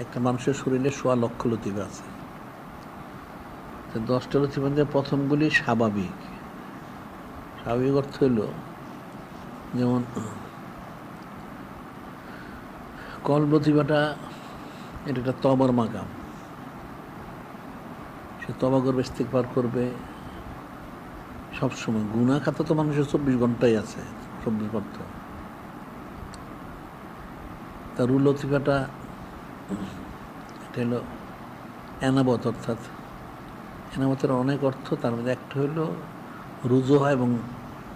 একটা মানুষের শরীরে সোয়া লক্ষ লতিফা আছে। দশটা লতিফার মধ্যে প্রথমগুলি স্বাভাবিক। স্বাভাবিক অর্থ হইল যেমন, কল লতিফাটা এটা একটা তবর মাকাম। সে তবা করবে ইস্তেকবার করবে। সবসময় গুণা খাতা তো মানুষের চব্বিশ ঘন্টাই আছে, চব্বিশ ঘণ্টা। তার রুল লতিফাটা এটা হলো অ্যানাবত অর্থাৎ অ্যানাবতের অনেক অর্থ, তার মধ্যে একটা হলো রুজু হয় এবং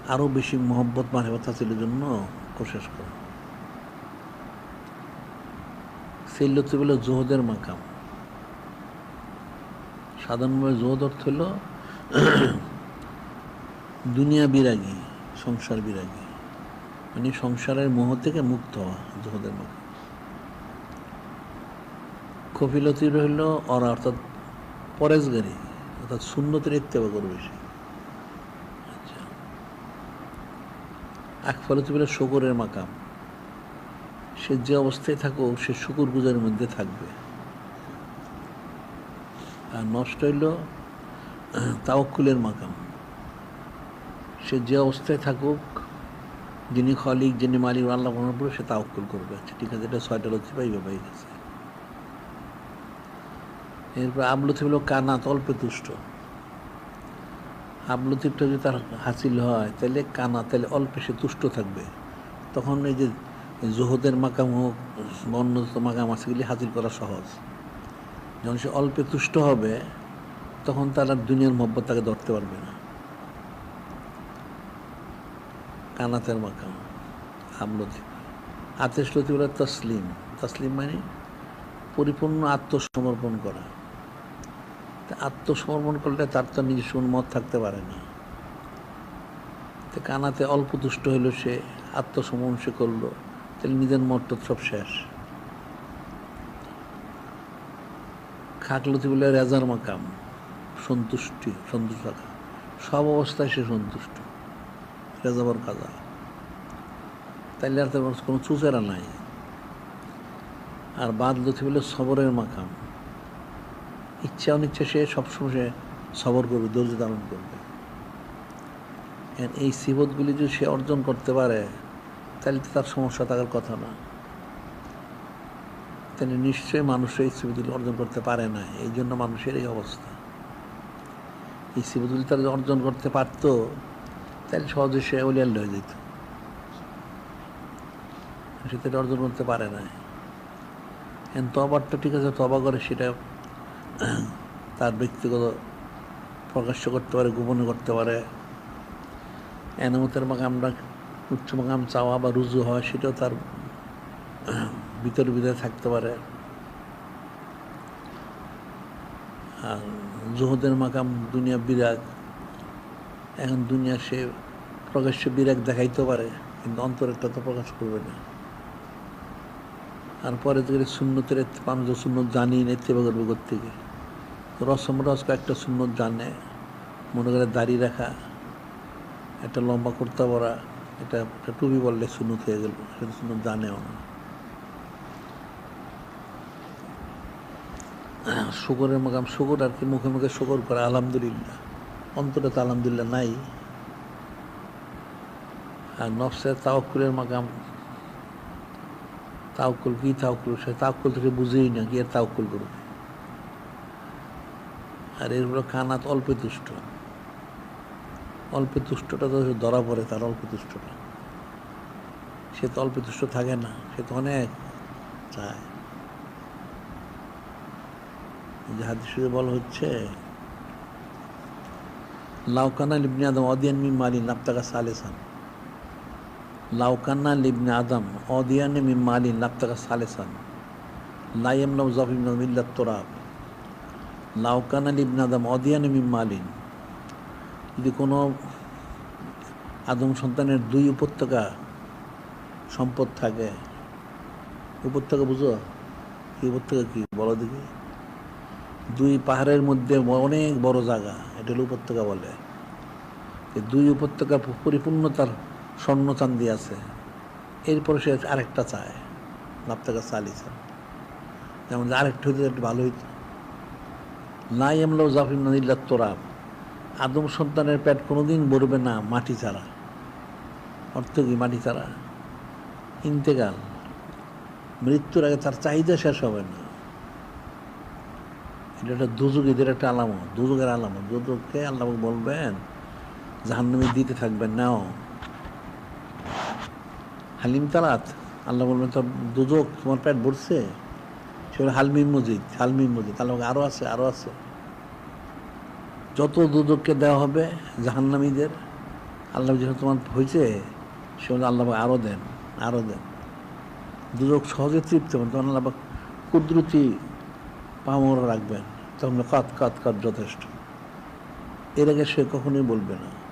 আরও বেশি মহব্বত মাহেবত হাসিলের জন্য কোশেষ করা। সেই লতিফ হলো জোহদের মাকাম। সাধারণভাবে জোহদ অর্থ হলো দুনিয়া বিরাগী, সংসার বিরাগী মানে সংসারের মোহ থেকে মুক্ত হওয়া জোহদের মাকাম। কফিলতি রইল অরা অর্থাৎ পরেশগারি, অর্থাৎ শূন্যতের ইত্তেবা করবে সে আচ্ছা আকফলতি বলে শকরের মাকাম। সে যে অবস্থায় থাকুক, সে শুকুর গুজারের মধ্যে থাকবে। আর নষ্ট হইল তাওকুলের মাকাম। সে যে অবস্থায় থাকুক, যিনি খলিক, যিনি মালিক, আল্লাহ সে তাওকুল করবে। আচ্ছা ঠিক আছে, এটা ছয়টা লতি পাইবে পাই গেছে এরপর আবলতিফ হলো কানাত, অল্পে তুষ্ট আবলতিফটা যদি তার হাসিল হয়, তাহলে কানা তাহলে অল্পে সে তুষ্ট থাকবে। তখন এই যে জোহদের মাকাম হোক বা মাকাম আছে, এগুলি হাসিল করা সহজ। যখন সে অল্পে তুষ্ট হবে, তখন তার আর দুনিয়ার মহব্বত তাকে ধরতে পারবে না। কানাতের মাকাম, আমলতি। আতেশ লতি বলে তসলিম। তসলিম মানে পরিপূর্ণ আত্মসমর্পণ করা। আত্মসমর্পণ করলে তার তো নিজস্ব মত থাকতে পারে না। তো কানাতে অল্প দুষ্ট হইল সে, আত্মসমর্পণ সে করল, তাহলে নিজের মত সব শেষ। খাকলতি বলে রেজার মাকাম, সন্তুষ্টি, সন্তুষ্ট থাকা। সব অবস্থায় সে সন্তুষ্ট রেজাবর কাজা। তাইলে আর কোনো চুচেরা নাই। আর বাদ লতি বলে সবরের মাকাম। ইচ্ছা অনিচ্ছা সে সবসময় সে সবর করবে, ধৈর্য ধারণ করবে। এই সিবতগুলি যদি সে অর্জন করতে পারে, তাহলে তো তার সমস্যা থাকার কথা না। তাহলে নিশ্চয়ই মানুষ এই সিবতগুলি অর্জন করতে পারে না, এই জন্য মানুষের এই অবস্থা। এই সিবতগুলি তারা অর্জন করতে পারত, তাহলে সহজে সে অলিয়াল হয়ে যেত। সে তো অর্জন করতে পারে না তবারটা ঠিক আছে তবা করে সেটা তার ব্যক্তিগত প্রকাশ্য করতে পারে, গোপনে করতে পারে। এনামতের মাকামটা উচ্চ মাকাম চাওয়া বা রুজু হয়, সেটাও তার ভিতরে ভিতরে থাকতে পারে। আর জোহদের মাকাম দুনিয়া বিরাগ। এখন দুনিয়া সে প্রকাশ্য বিরাগ দেখাইতে পারে, কিন্তু অন্তরেরটা তো প্রকাশ করবে না। আর পরে থেকে শূন্যতের মানুষ শূন্য জানি না ইত্তেবা করবে থেকে রসম রস একটা শূন্য জানে। মনে করে দাড়ি রাখা, একটা লম্বা করতে পরা এটা একটা টুপি বললে শূন্য হয়ে গেল সেটা শূন্য জানেও না। শুকরের মাকাম, শুকর আর কি মুখে মুখে শুকর করে, আলহামদুলিল্লাহ। অন্তরে তো আলহামদুলিল্লাহ নাই। আর নফসের তাওকুলের মাকাম তাওকুল, কি তাওকুল? সে তাওকুল থেকে বুঝেই না, কি আর তাওকুল করবে? আর এরগুলো কানাত অল্পে তুষ্ট। অল্পে তুষ্টটা তো ধরা পড়ে, তার অল্প তুষ্টটা। সে তো অল্পে তুষ্ট থাকে না, সে তো অনেক চায়। যে হাদিসে বলা হচ্ছে লাউকানা লিবনে আদম অদিয়ান মি মালি নাপ্তাকা সালেসান। লাউকানা লিবনে আদম, অদিয়ানে মি মালি নাপ্তাকা সালেসান লাইম নাম জাফিম নাম ইল্লাত তোরাব। লাউকানা লিবনে আদম, অদিয়ানে মি মালিন। যদি কোনো আদম সন্তানের দুই উপত্যকা সম্পদ থাকে, উপত্যকা বুঝো? কি উপত্যকা কি? বলো দেখি। দুই পাহাড়ের মধ্যে অনেক বড় জায়গা, এটা হলো উপত্যকা বলে। দুই উপত্যকা পরিপূর্ণ তার স্বর্ণ চান্দি আছে। এরপরে সে আরেকটা চায়, নাপ্তাকা চালিয়েছেন যেমন আরেকটু হইতে একটু ভালো হইতো। নাই আমলাও জাফিম নাদিল্লা তোরাব। আদম সন্তানের পেট কোনোদিন ভরবে না মাটি ছাড়া। অর্থ কি মাটি ছাড়া? ইন্তেকাল। মৃত্যুর আগে তার চাহিদা শেষ হবে না। এটা একটা দুযুগ, এদের একটা আলামত। দুযুগের আলামত। দুযুগকে আল্লাহ বলবেন, জাহান্নামে দিতে থাকবেন। নাও। হালিম তালাত। আল্লাহ বলবেন, তোর দুযোগ তোমার পেট ভরছে? সেগুলো হালমিম মজিদ হালমিম মজিদ। আল্লাহ আরও আছে আরও আছে। যত দুদককে দেওয়া হবে জাহান্নামীদের আল্লাহ যেটা তোমার হয়েছে সেগুলো আল্লাহ পাক আরও দেন আরও দেন। দুদক সহজে তৃপ্ত হবেন তখন আল্লাহ কুদরতি পামর রাখবেন। তখন কাত কাত কাত যথেষ্ট। এর আগে সে কখনোই বলবে না।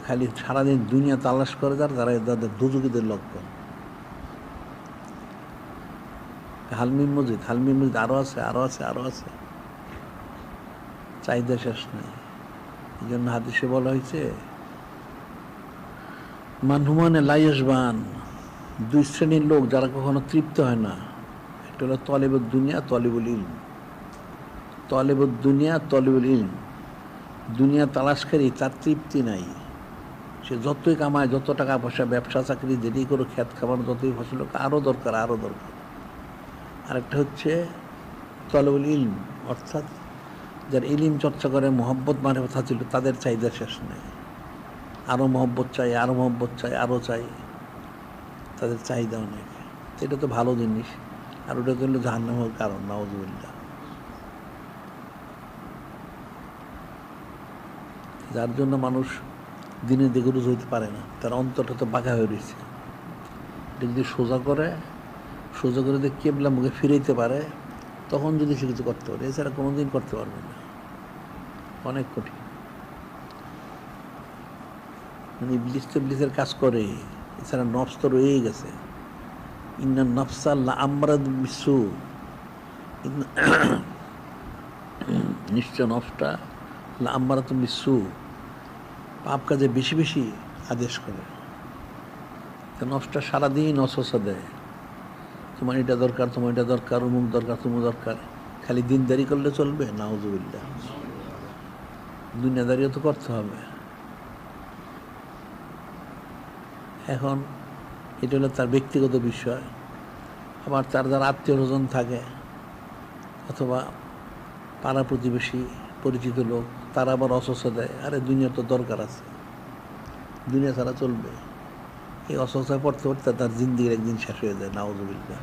খালি সারাদিন দুনিয়া তালাশ করে যার তারা তাদের দুদুকিদের লক্ষণ হালমিন মসজিদ হালমিন মসজিদ আরও আছে আরও আছে আরও আছে। চাহিদা শেষ নেই। এই জন্য হাদিসে বলা হয়েছে মানহুমানে লাইয়সবান দুই শ্রেণির লোক যারা কখনো তৃপ্ত হয় না। একটা হলো তলেবুল দুনিয়া, তলেবুল ইলম। তলেবুল দুনিয়া, তলেবুল ইলম। দুনিয়া তালাশকারী, তার তৃপ্তি নাই। সে যতই কামায়, যত টাকা পয়সা, ব্যবসা, চাকরি, যেটি করে খ্যাত খাবার যতই ফসল হোক আরও দরকার আরও দরকার। আরেকটা হচ্ছে তলেবুল ইলম, অর্থাৎ যার ইলিম চর্চা করে, মোহব্বত মানে কথা ছিল, তাদের চাহিদা শেষ নেই। আরও মহব্বত চাই আরও মহব্বত চাই আরও চাই, তাদের চাহিদা অনেক এটা তো ভালো জিনিস, আর ওটা তো হলো জাহান্নামের কারণ নওয়াজুবিল্লা যার জন্য মানুষ দিনে দিকে রোজ হইতে পারে না। তার অন্তরটা তো বাঁকা হয়ে রয়েছে। এটা যদি সোজা করে সোজা করে যদি কেবলা মুখে ফিরাইতে পারে, তখন যদি সে কিছু করতে পারে, এছাড়া কোনো দিন করতে পারবে না। অনেক কঠিন। মানে ইবলিস তো ইবলিসের কাজ করে, এছাড়া নফস তো রয়েই গেছে। ইন্না নফসাল্লা আমরাদ বিশ্বু নিশ্চয় নফসটা আমরা তো বিশ্বু পাপ কাজে বেশি বেশি আদেশ করে। তো নফসটা সারাদিন অসসা দেয়। তোমার এটা দরকার, তোমার এটা দরকার, অমুক দরকার, তুমুক দরকার। খালি দিনদারি করলে চলবে? নাউজুবিল্লা দুনিয়াদারিও তো করতে হবে। এখন এটা হলো তার ব্যক্তিগত বিষয়। আবার তার যারা আত্মীয় স্বজন থাকে, অথবা পাড়া প্রতিবেশী পরিচিত লোক, তারা আবার অসুস্থ দেয়। আরে দুনিয়া তো দরকার আছে। দুনিয়া ছাড়া চলবে। এই অসুস্থতায় পড়তে পড়তে তার জিন্দিগির একদিন শেষ হয়ে যায় নাউজুবিল্লা